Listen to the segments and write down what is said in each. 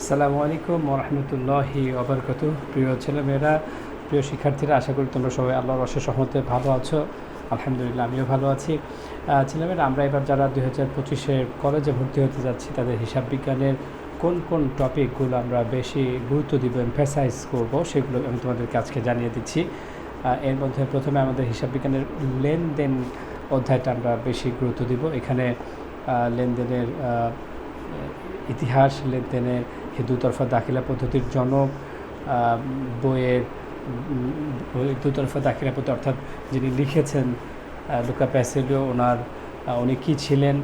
আসসালামু আলাইকুম রহমতুল্লাহি অবরকত প্রিয় ছেলেমেয়েরা, প্রিয় শিক্ষার্থীরা, আশা করি তোমরা সবাই আল্লাহর অশেষ সহমতে ভালো আছো। আলহামদুলিল্লাহ, আমিও ভালো আছি। ছেলেমেয়েরা, আমরা এবার যারা দুই হাজার পঁচিশে কলেজে ভর্তি হতে যাচ্ছি, তাদের হিসাব বিজ্ঞানের কোন কোন টপিকগুলো আমরা বেশি গুরুত্ব দিব এমফেসাইজ করব, সেগুলো আমি তোমাদেরকে আজকে জানিয়ে দিচ্ছি। এর মধ্যে প্রথমে আমাদের হিসাব বিজ্ঞানের লেনদেন অধ্যায়টা আমরা বেশি গুরুত্ব দিব। এখানে লেনদেনের ইতিহাস লেনদেনের এই দুতরফা দাখিলা পদ্ধতির জনক বইয়ের দুতরফা দাখিলা পদ্ধতি, অর্থাৎ যিনি লিখেছেন লুকা প্যাসেলিও, ওনার উনি কী ছিলেন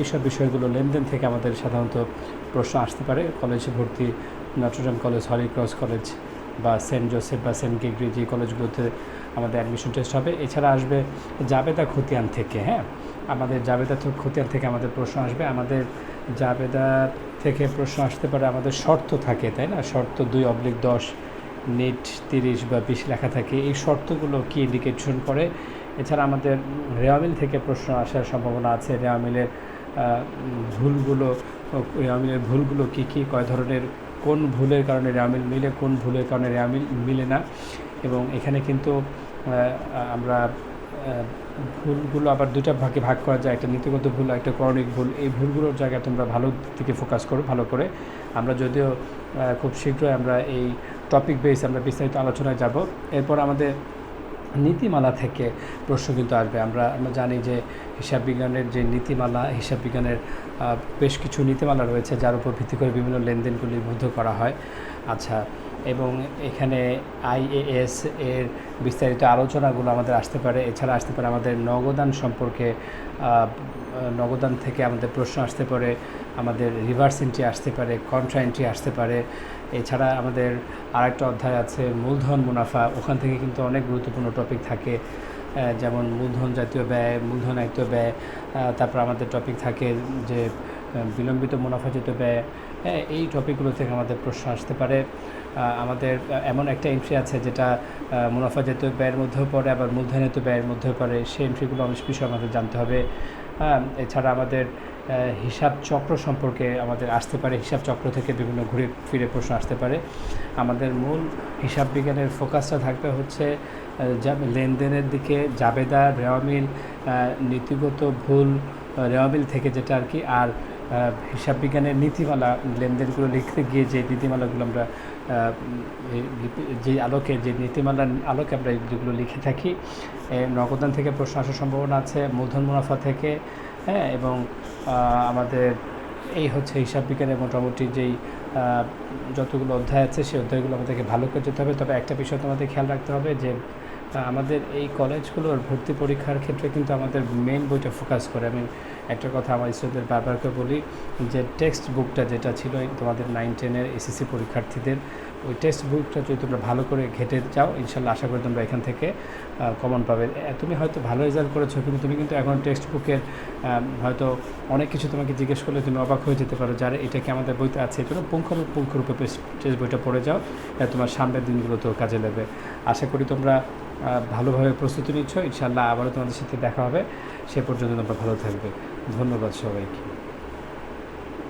এইসব বিষয়গুলো লেনদেন থেকে আমাদের সাধারণত প্রশ্ন আসতে পারে। কলেজে ভর্তি Notre Dame college, Holy Cross college বা সেন্ট জোসেফ বা সেন্ট গেগ্রি যে কলেজগুলোতে আমাদের অ্যাডমিশন টেস্ট হবে। এছাড়া আসবে যাবে জাবেদা খতিয়ান থেকে হ্যাঁ? আমাদের জাবেদা খতিয়ান থেকে আমাদের প্রশ্ন আসবে। আমাদের জাবেদা থেকে প্রশ্ন আসতে পারে আমাদের শর্ত থাকে, তাই না? শর্ত দুই অবলিক দশ, নেট তিরিশ বা বিশ লেখা থাকে। এই শর্তগুলো কি ইন্ডিকেশন করে? এছাড়া আমাদের রেওয়ামিল থেকে প্রশ্ন আসার সম্ভাবনা আছে। রেওয়ামিলের ভুলগুলো রেওয়ামিলের ভুলগুলো কি কি? কয় ধরনের, কোন ভুলের কারণে রেওয়ামিল মিলে, কোন ভুলের কারণে রেওয়ামিল মিলে না? এবং এখানে কিন্তু আমরা ভুলগুলো আবার দুটা ভাগে ভাগ করা যায়। একটা নীতিগত ভুল, একটা করণিক ভুল। এই ভুলগুলোর জায়গায় তোমরা ভালো দিকে ফোকাস করো, ভালো করে। আমরা যদিও খুব শীঘ্রই আমরা এই টপিক বেস আমরা বিস্তারিত আলোচনায় যাব। এরপর আমাদের নীতিমালা থেকে প্রশ্ন কিন্তু আসবে। আমরা আমরা জানি যে হিসাব বিজ্ঞানের যে নীতিমালা, হিসাব বিজ্ঞানের বেশ কিছু নীতিমালা রয়েছে, যার উপর ভিত্তি করে বিভিন্ন লেনদেনগুলি লিপিবদ্ধ করা হয়। আচ্ছা এবং এখানে আইএএস এর বিস্তারিত আলোচনাগুলো আমাদের আসতে পারে। এছাড়া আসতে পারে আমাদের নগদান সম্পর্কে নগদান থেকে আমাদের প্রশ্ন আসতে পারে, আমাদের রিভার্স এন্ট্রি আসতে পারে, কন্ট্রা এন্ট্রি আসতে পারে। এছাড়া আমাদের আরেকটা অধ্যায় আছে, মূলধন মুনাফা। ওখান থেকে কিন্তু অনেক গুরুত্বপূর্ণ টপিক থাকে। যেমন মূলধন জাতীয় ব্যয়, মূলধন আয়িত ব্যয় তারপর আমাদের টপিক থাকে যে বিলম্বিত মুনাফাজিত ব্যয় হ্যাঁ, এই টপিকগুলো থেকে আমাদের প্রশ্ন আসতে পারে। আমাদের এমন একটা এন্ট্রি আছে যেটা আহ, মুনাফা জাতীয় ব্যয়ের মধ্যেও পড়ে আবার মূলধনিত ব্যয়ের মধ্যেও পড়ে। সেই এন্ট্রিগুলো অনেক বিষয় আমাদের জানতে হবে। এছাড়া আমাদের হিসাব চক্র সম্পর্কে আমাদের আসতে পারে। হিসাব চক্র থেকে বিভিন্ন ঘুরে ফিরে প্রশ্ন আসতে পারে। আমাদের মূল হিসাব বিজ্ঞানের ফোকাসটা থাকবে হচ্ছে লেনদেনের দিকে জাবেদা রেওয়ামিল নীতিগত ভুল রেওয়ামিল থেকে যেটা আর কি আর হিসাব বিজ্ঞানের নীতিমালা লেনদেনগুলো লিখতে গিয়ে যে নীতিমালাগুলো আমরা যে আলোকে, যে নীতিমালার আলোকে আমরা যেগুলো লিখে থাকি নগদান থেকে প্রশ্ন আসার সম্ভাবনা আছে, মূলধন মুনাফা থেকে হ্যাঁ এবং আমাদের এই হচ্ছে হিসাব বিজ্ঞানের মোটামুটি যেই যতগুলো অধ্যায় আছে, সেই অধ্যায়গুলো আমাদেরকে ভালো করে যেতে হবে। তবে একটা বিষয় তোমাদের খেয়াল রাখতে হবে যে আমাদের এই কলেজগুলোর ভর্তি পরীক্ষার ক্ষেত্রে কিন্তু আমাদের মেন বইটা ফোকাস করে। আমি একটা কথা আমার স্টুডেন্টদের বারবারকে বলি যে টেক্সট বুকটা যেটা ছিল তোমাদের নাইন টেনের এসএসসি পরীক্ষার্থীদের ওই টেক্সট বুকটা যদি তোমরা ভালো করে ঘেটে যাও, ইনশাল্লাহ আশা করি তোমরা এখান থেকে কমন পাবে। তুমি হয়তো ভালো রেজাল্ট করেছ, কিন্তু তুমি কিন্তু এখন টেক্সট বুকের হয়তো অনেক কিছু তোমাকে জিজ্ঞেস করলে তুমি অবাক হয়ে যেতে পারো যারা এটা কি আমাদের বইতে আছে। এই জন্য পুঙ্খানুপুঙ্খরূপে টেক্সট বইটা পড়ে যাও তোমার সামনের দিনগুলোতেও কাজে নেবে আশা করি তোমরা ভালোভাবে প্রস্তুতি নিচ্ছ। ইনশাল্লাহ আবারও তোমাদের সাথে দেখা হবে। সে পর্যন্ত তোমরা ভালো থাকবে। ধন্যবাদ সবাইকে।